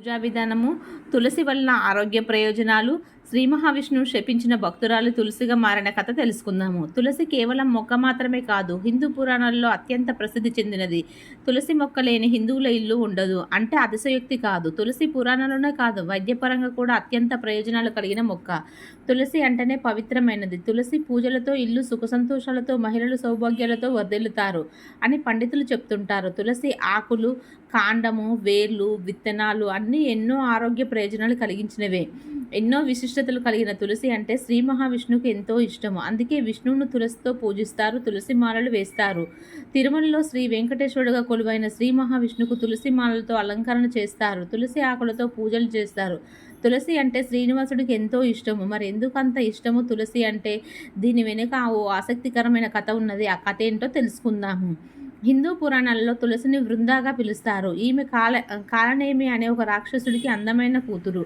పూజా విధానము తులసి వలన ఆరోగ్య ప్రయోజనాలు శ్రీ మహావిష్ణువు శపించిన భక్తురాలు తులసిగా మారిన కథ తెలుసుకుందాము. తులసి కేవలం మొక్క మాత్రమే కాదు హిందూ పురాణాల్లో అత్యంత ప్రసిద్ధి చెందినది. తులసి మొక్క లేని హిందువుల ఇల్లు ఉండదు. అంటే అతిశయోక్తి కాదు. తులసి పురాణాల్లోనే కాదు వైద్యపరంగా కూడా అత్యంత ప్రయోజనాలు కలిగిన మొక్క. తులసి అంటేనే పవిత్రమైనది. తులసి పూజలతో ఇల్లు సుఖ సంతోషాలతో మహిళలు సౌభాగ్యాలతో వర్ధిల్లుతారు అని పండితులు చెప్తుంటారు. తులసి ఆకులు కాండము వేర్లు విత్తనాలు అన్నీ ఎన్నో ఆరోగ్య ప్రయోజనాలు కలిగించినవే. ఎన్నో విశిష్టతలు కలిగిన తులసి అంటే శ్రీ మహావిష్ణువుకు ఎంతో ఇష్టము. అందుకే విష్ణువును తులసితో పూజిస్తారు తులసి మాలలు వేస్తారు. తిరుమలలో శ్రీ వెంకటేశ్వరుడుగా కొలువైన శ్రీ మహావిష్ణువుకు తులసి మాలలతో అలంకరణ చేస్తారు. తులసి ఆకులతో పూజలు చేస్తారు. తులసి అంటే శ్రీనివాసుడికి ఎంతో ఇష్టము. మరి ఎందుకంత ఇష్టము తులసి అంటే? దీని వెనుక ఓ ఆసక్తికరమైన కథ ఉన్నది. ఆ కథ ఏంటో తెలుసుకుందాము. హిందూ పురాణాలలో తులసిని వృందాగా పిలుస్తారు. ఈమె కాల కాలనేమి అనే ఒక రాక్షసుడికి అందమైన కూతురు.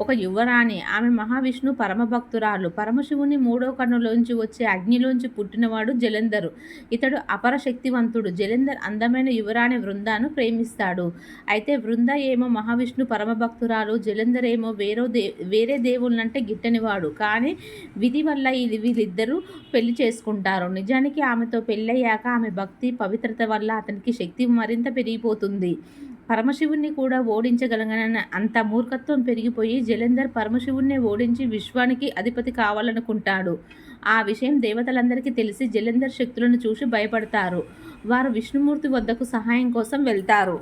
ఒక యువరాణి. ఆమె మహావిష్ణు పరమభక్తురాలు. పరమశివుని మూడో కన్నులోంచి వచ్చే అగ్నిలోంచి పుట్టినవాడు జలంధరు. ఇతడు అపర శక్తివంతుడు. జలంధర్ అందమైన యువరాణి వృందాను ప్రేమిస్తాడు. అయితే వృంద ఏమో మహావిష్ణు పరమభక్తురాలు. జలంధర్ ఏమో వేరే దే వేరే దేవుళ్ళంటే గిట్టనివాడు. కానీ విధి వల్ల ఇది వీళ్ళిద్దరూ పెళ్ళి చేసుకుంటారు. నిజానికి ఆమెతో పెళ్ళయ్యాక ఆమె భక్తి పవిత్రత వల్ల అతనికి శక్తి మరింత పెరిగిపోతుంది. పరమశివుణ్ణి కూడా ఓడించగలగన అంత మూర్ఖత్వం పెరిగిపోయి జలంధర్ పరమశివుణ్ణి ఓడించి విశ్వానికి అధిపతి కావాలనుకుంటాడు. ఆ విషయం దేవతలందరికీ తెలిసి జలంధర్ శక్తులను చూసి భయపడతారు. వారు విష్ణుమూర్తి వద్దకు సహాయం కోసం వెళ్తారు.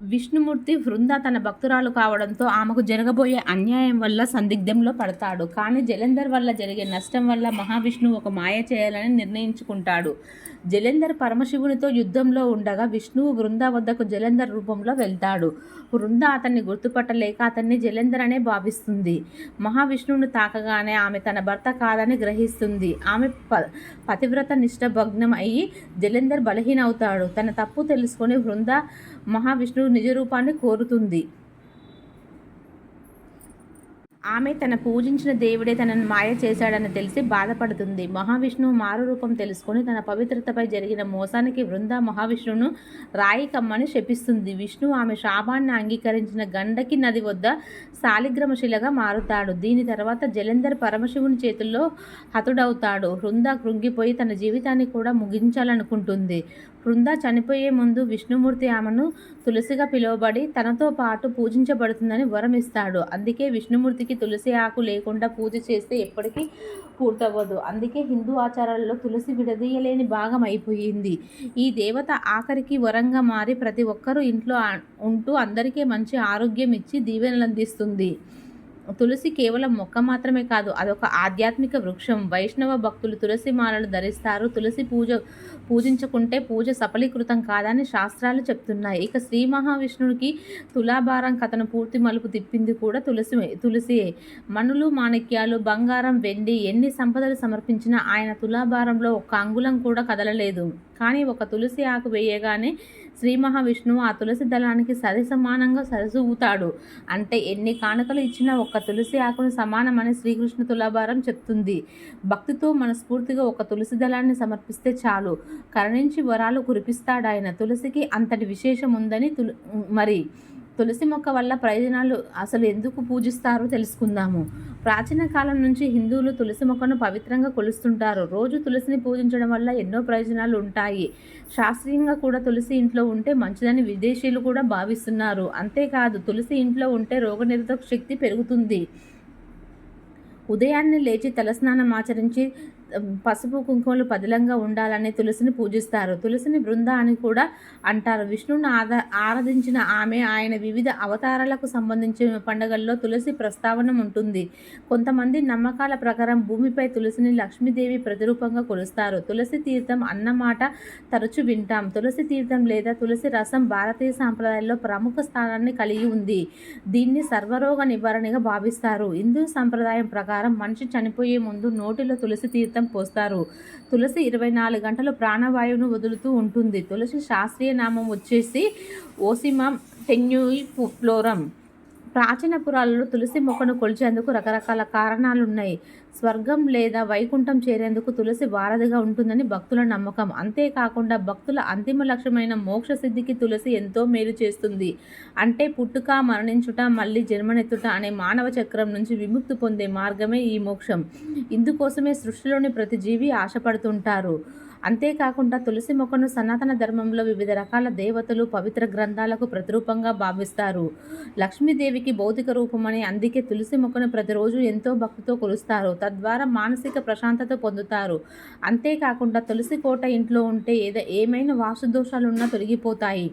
విష్ణుమూర్తి వృంద తన భక్తురాలు కావడంతో ఆమెకు జరగబోయే అన్యాయం వల్ల సందిగ్ధంలో పడతాడు. కానీ జలంధర్ వల్ల జరిగే నష్టం వల్ల మహావిష్ణువు ఒక మాయ చేయాలని నిర్ణయించుకుంటాడు. జలంధర్ పరమశివునితో యుద్ధంలో ఉండగా విష్ణువు వృంద వద్దకు జలంధర్ రూపంలో వెళ్తాడు. వృంద అతన్ని గుర్తుపట్టలేక అతన్ని జలంధర్ అనే భావిస్తుంది. మహావిష్ణువును తాకగానే ఆమె తన భర్త కాదని గ్రహిస్తుంది. ఆమె ప పతివ్రత నిష్టభగ్నం అయ్యి జలంధర్ బలహీనవుతాడు. తన తప్పు తెలుసుకొని వృంద మహావిష్ణువు నిజ రూపాన్ని కోరుతుంది. ఆమె తన పూజించిన దేవుడే తనను మాయ చేశాడని తెలిసి బాధపడుతుంది. మహావిష్ణువు మారు రూపం తెలుసుకొని తన పవిత్రతపై జరిగిన మోసానికి వృంద మహావిష్ణువును రాయి కమ్మని శపిస్తుంది. విష్ణు ఆమె శాపాన్ని అంగీకరించిన గండకి నది వద్ద శాలిగ్రమశిలగా మారుతాడు. దీని తర్వాత జలంధర్ పరమశివుని చేతుల్లో హతుడవుతాడు. వృంద కృంగిపోయి తన జీవితాన్ని కూడా ముగించాలనుకుంటుంది. బృంద చనిపోయే ముందు విష్ణుమూర్తి ఆమెను తులసిగా పిలువబడి తనతో పాటు పూజించబడుతుందని వరం ఇస్తాడు. అందుకే విష్ణుమూర్తికి తులసి ఆకు లేకుండా పూజ చేస్తే ఎప్పటికీ పూర్తవ్వదు. అందుకే హిందూ ఆచారాలలో తులసి విడదీయలేని భాగం అయిపోయింది. ఈ దేవత ఆఖరికి వరంగా మారి ప్రతి ఒక్కరూ ఇంట్లో ఉంటూ అందరికీ మంచి ఆరోగ్యం ఇచ్చి దీవెనలు అందిస్తుంది. తులసి కేవలం మొక్క మాత్రమే కాదు అదొక ఆధ్యాత్మిక వృక్షం. వైష్ణవ భక్తులు తులసి మాలలు ధరిస్తారు. తులసి పూజ పూజించుకుంటే పూజ సఫలీకృతం కాదని శాస్త్రాలు చెప్తున్నాయి. ఇక శ్రీ మహావిష్ణుడికి తులాభారం కథను పూర్తి మలుపు తిప్పింది కూడా తులసి తులసియే మణులు మాణిక్యాలు బంగారం వెండి ఎన్ని సంపదలు సమర్పించినా ఆయన తులాభారంలో ఒక్క అంగుళం కూడా కదలలేదు. కానీ ఒక తులసి ఆకు వేయగానే శ్రీ మహావిష్ణువు ఆ తులసి దళానికి సరి సమానంగా సరసూగుతాడు అంటే ఎన్ని కానుకలు ఇచ్చినా ఒక్క తులసి ఆకును సమానమని శ్రీకృష్ణ తులాభారం చెప్తుంది. భక్తితో మనస్ఫూర్తిగా ఒక తులసి దళాన్ని సమర్పిస్తే చాలు. కరుణించి వరాలు కురిపిస్తాడాయన. తులసికి అంతటి విశేషం ఉందని తులు మరి తులసి మొక్క వల్ల ప్రయోజనాలు అసలు ఎందుకు పూజిస్తారో తెలుసుకుందాము. ప్రాచీన కాలం నుంచి హిందువులు తులసి మొక్కను పవిత్రంగా కొలుస్తుంటారు. రోజు తులసిని పూజించడం వల్ల ఎన్నో ప్రయోజనాలు ఉంటాయి. శాస్త్రీయంగా కూడా తులసి ఇంట్లో ఉంటే మంచిదని విదేశీయులు కూడా భావిస్తున్నారు. అంతేకాదు తులసి ఇంట్లో ఉంటే రోగనిరోధక శక్తి పెరుగుతుంది. ఉదయాన్నే లేచి తలస్నానం ఆచరించి పసుపు కుంకుమలు పదిలంగా ఉండాలని తులసిని పూజిస్తారు. తులసిని బృంద అని కూడా అంటారు. విష్ణువుని ఆద ఆరాధించిన ఆమె ఆయన వివిధ అవతారాలకు సంబంధించిన పండుగల్లో తులసి ప్రస్తావన ఉంటుంది. కొంతమంది నమ్మకాల ప్రకారం భూమిపై తులసిని లక్ష్మీదేవి ప్రతిరూపంగా కొలుస్తారు. తులసి తీర్థం అన్నమాట తరచు వింటాం. తులసి తీర్థం లేదా తులసి రసం భారతీయ సాంప్రదాయాల్లో ప్రముఖ స్థానాన్ని కలిగి ఉంది. దీన్ని సర్వరోగ నివారణగా భావిస్తారు. హిందూ సంప్రదాయం ప్రకారం మనిషి చనిపోయే ముందు నోటిలో తులసి తీర్థం తీర్థం పోస్తారు. తులసి ఇరవై నాలుగు గంటలు ప్రాణవాయువును వదులుతూ ఉంటుంది. తులసి శాస్త్రీయ నామం వచ్చేసి ఓసిమం టెన్యూయి ఫ్లోరం. ప్రాచీన పురాలలో తులసి మొక్కను కొలిచేందుకు రకరకాల కారణాలున్నాయి. స్వర్గం లేదా వైకుంఠం చేరేందుకు తులసి వారధిగా ఉంటుందని భక్తుల నమ్మకం. అంతేకాకుండా భక్తుల అంతిమ లక్ష్యమైన మోక్ష సిద్ధికి తులసి ఎంతో మేలు చేస్తుంది. అంటే పుట్టుక మరణించుట మళ్ళీ జన్మనెత్తుట అనే మానవ చక్రం నుంచి విముక్తి పొందే మార్గమే ఈ మోక్షం. ఇందుకోసమే సృష్టిలోని ప్రతి జీవి ఆశపడుతుంటారు. అంతేకాకుండా తులసి మొక్కను సనాతన ధర్మంలో వివిధ రకాల దేవతలు పవిత్ర గ్రంథాలకు ప్రతిరూపంగా భావిస్తారు. లక్ష్మీదేవికి భౌతిక రూపమని అందుకే తులసి మొక్కను ప్రతిరోజు ఎంతో భక్తితో కొలుస్తారు. తద్వారా మానసిక ప్రశాంతత పొందుతారు. అంతేకాకుండా తులసి కోట ఇంట్లో ఉంటే ఏదో ఏమైనా వాసుదోషాలున్నా తొలగిపోతాయి.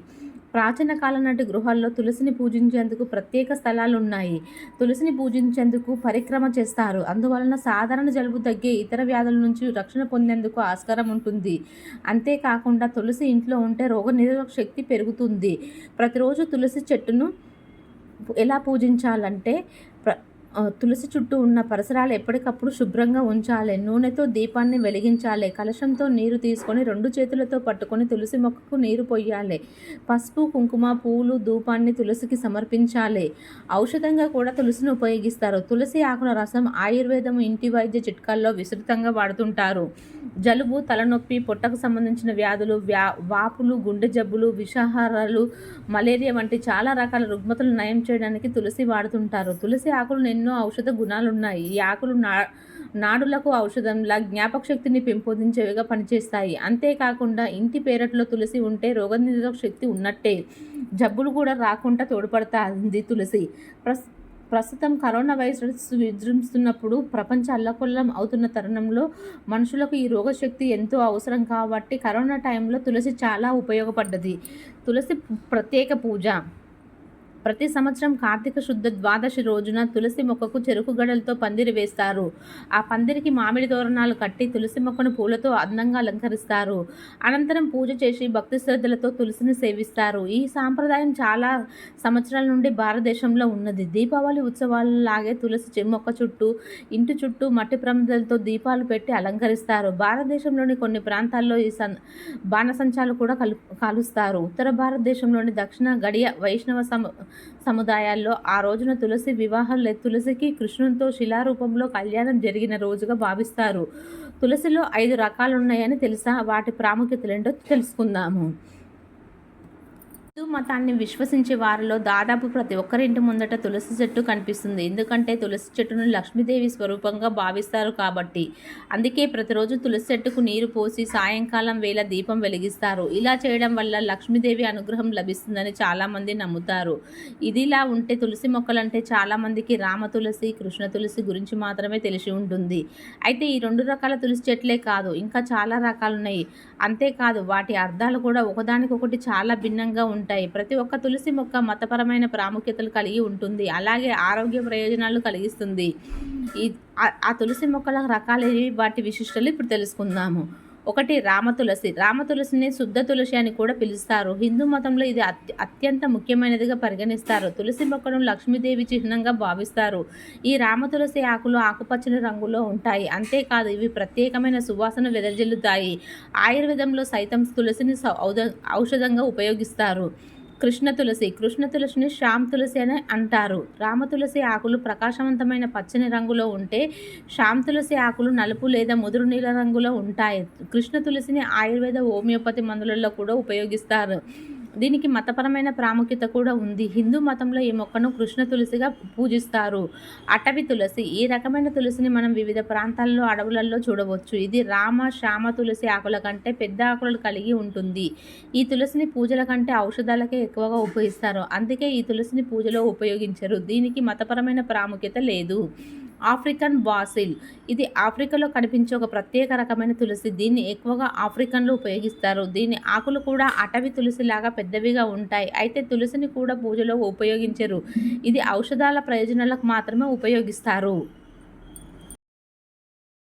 ప్రాచీన కాలం నాటి గృహాల్లో తులసిని పూజించేందుకు ప్రత్యేక స్థలాలు ఉన్నాయి తులసిని పూజించేందుకు పరిక్రమ చేస్తారు. అందువలన సాధారణ జలుబు తగ్గే ఇతర వ్యాధుల నుంచి రక్షణ పొందేందుకు ఆస్కారం ఉంటుంది. అంతేకాకుండా తులసి ఇంట్లో ఉంటే రోగనిరోధక శక్తి పెరుగుతుంది. ప్రతిరోజు తులసి చెట్టును ఎలా పూజించాలంటే ప్ర తులసి చుట్టూ ఉన్న పరిసరాలు ఎప్పటికప్పుడు శుభ్రంగా ఉంచాలి. నూనెతో దీపాన్ని వెలిగించాలి. కలశంతో నీరు తీసుకొని రెండు చేతులతో పట్టుకొని తులసి మొక్కకు నీరు పొయ్యాలి. పసుపు కుంకుమ పూలు ధూపాన్ని తులసికి సమర్పించాలి. ఔషధంగా కూడా తులసిని ఉపయోగిస్తారు. తులసి ఆకుల రసం ఆయుర్వేదం ఇంటి వైద్య చిట్కాల్లో విస్తృతంగా వాడుతుంటారు. జలుబు తలనొప్పి పొట్టకు సంబంధించిన వ్యాధులు వ్యా వాపులు గుండె జబ్బులు విషాహారాలు మలేరియా వంటి చాలా రకాల రుగ్మతలు నయం చేయడానికి తులసి వాడుతుంటారు. తులసి ఆకులు నేను ఎన్నో ఔషధ గుణాలు ఉన్నాయి ఈ ఆకులు నా నాడులకు ఔషధంలా జ్ఞాపక శక్తిని పెంపొందించేవిగా పనిచేస్తాయి. అంతేకాకుండా ఇంటి పేరట్లో తులసి ఉంటే రోగనిరోధక శక్తి ఉన్నట్టే. జబ్బులు కూడా రాకుండా తోడ్పడుతుంది తులసి. ప్రస్ ప్రస్తుతం కరోనా వైరస్ విజృంభిస్తున్నప్పుడు ప్రపంచ అల్లకొల్లం అవుతున్న తరుణంలో మనుషులకు ఈ రోగశక్తి ఎంతో అవసరం కాబట్టి కరోనా టైంలో తులసి చాలా ఉపయోగపడ్డది. తులసి ప్రత్యేక పూజ. ప్రతి సంవత్సరం కార్తీక శుద్ధ ద్వాదశి రోజున తులసి మొక్కకు చెరుకు గడలతో పందిరి వేస్తారు. ఆ పందిరికి మామిడి తోరణాలు కట్టి తులసి మొక్కను పూలతో అందంగా అలంకరిస్తారు. అనంతరం పూజ చేసి భక్తి శ్రద్ధలతో తులసిని సేవిస్తారు. ఈ సాంప్రదాయం చాలా సంవత్సరాల నుండి భారతదేశంలో ఉన్నది. దీపావళి ఉత్సవాలలాగే తులసి మొక్క చుట్టూ ఇంటి చుట్టూ మట్టి ప్రమిదలతో దీపాలు పెట్టి అలంకరిస్తారు. భారతదేశంలోని కొన్ని ప్రాంతాల్లో ఈ సన్ బాణసంచాలు కూడా కలు కాలుస్తారు. ఉత్తర భారతదేశంలోని దక్షిణ గడియ వైష్ణవ సమ సముదాయాల్లో ఆ రోజున తులసి వివాహం తులసికి కృష్ణునితో శిలారూపంలో కళ్యాణం జరిగిన రోజుగా భావిస్తారు. తులసిలో ఐదు రకాలు ఉన్నాయని తెలుసా? వాటి ప్రాముఖ్యతలేంటో తెలుసుకుందాము. హిందూ మతాన్ని విశ్వసించే వారిలో దాదాపు ప్రతి ఒక్కరింటి ముందట తులసి చెట్టు కనిపిస్తుంది. ఎందుకంటే తులసి చెట్టును లక్ష్మీదేవి స్వరూపంగా భావిస్తారు కాబట్టి. అందుకే ప్రతిరోజు తులసి చెట్టుకు నీరు పోసి సాయంకాలం వేళ దీపం వెలిగిస్తారు. ఇలా చేయడం వల్ల లక్ష్మీదేవి అనుగ్రహం లభిస్తుందని చాలామంది నమ్ముతారు. ఇదిలా ఉంటే తులసి మొక్కలంటే చాలామందికి రామ తులసి కృష్ణ తులసి గురించి మాత్రమే తెలిసి ఉంటుంది. అయితే ఈ రెండు రకాల తులసి చెట్లే కాదు ఇంకా చాలా రకాలున్నాయి. అంతేకాదు వాటి అర్థాలు కూడా ఒకదానికొకటి చాలా భిన్నంగా ఉంటాయి. ఉంటాయి. ప్రతి ఒక్క తులసి మొక్క మతపరమైన ప్రాముఖ్యతలు కలిగి ఉంటుంది. అలాగే ఆరోగ్య ప్రయోజనాలు కలిగిస్తుంది. ఈ ఆ తులసి మొక్కల రకాలు వాటి విశిష్టలు ఇప్పుడు తెలుసుకుందాము. ఒకటి రామతులసి రామతులసిని శుద్ధ తులసి అని కూడా పిలుస్తారు. హిందూ మతంలో ఇది అత్యంత ముఖ్యమైనదిగా పరిగణిస్తారు. తులసి మొక్కను లక్ష్మీదేవి చిహ్నంగా భావిస్తారు. ఈ రామతులసి ఆకులు ఆకుపచ్చని రంగులో ఉంటాయి. అంతేకాదు ఇవి ప్రత్యేకమైన సువాసన వెదజల్లుతాయి. ఆయుర్వేదంలో సైతం తులసిని ఔషధంగా ఉపయోగిస్తారు. కృష్ణ తులసి. కృష్ణ తులసిని శ్యామ్ తులసి అని అంటారు. రామ తులసి ఆకులు ప్రకాశవంతమైన పచ్చని రంగులో ఉంటే శ్యామ్ తులసి ఆకులు నలుపు లేదా ముదురు నీల రంగులో ఉంటాయి. కృష్ణ తులసిని ఆయుర్వేద హోమియోపతి మందులలో కూడా ఉపయోగిస్తారు. దీనికి మతపరమైన ప్రాముఖ్యత కూడా ఉంది. హిందూ మతంలో ఈ మొక్కను కృష్ణ తులసిగా పూజిస్తారు? అటవి తులసి. ఈ రకమైన తులసిని మనం వివిధ ప్రాంతాల్లో అడవులలో చూడవచ్చు. ఇది రామ శ్యామ తులసి ఆకుల కంటే పెద్ద ఆకులు కలిగి ఉంటుంది. ఈ తులసిని పూజల కంటే ఔషధాలకే ఎక్కువగా ఉపయోగిస్తారు. అందుకే ఈ తులసిని పూజలో ఉపయోగించరు. దీనికి మతపరమైన ప్రాముఖ్యత లేదు. African basil. ఇది ఆఫ్రికాలో కనిపించే ఒక ప్రత్యేక రకమైన తులసి. దీన్ని ఎక్కువగా ఆఫ్రికన్లో ఉపయోగిస్తారు. దీని ఆకులు కూడా అటవీ తులసిలాగా పెద్దవిగా ఉంటాయి. అయితే తులసిని కూడా పూజలో ఉపయోగించరు. ఇది ఔషధాల ప్రయోజనాలకు మాత్రమే ఉపయోగిస్తారు.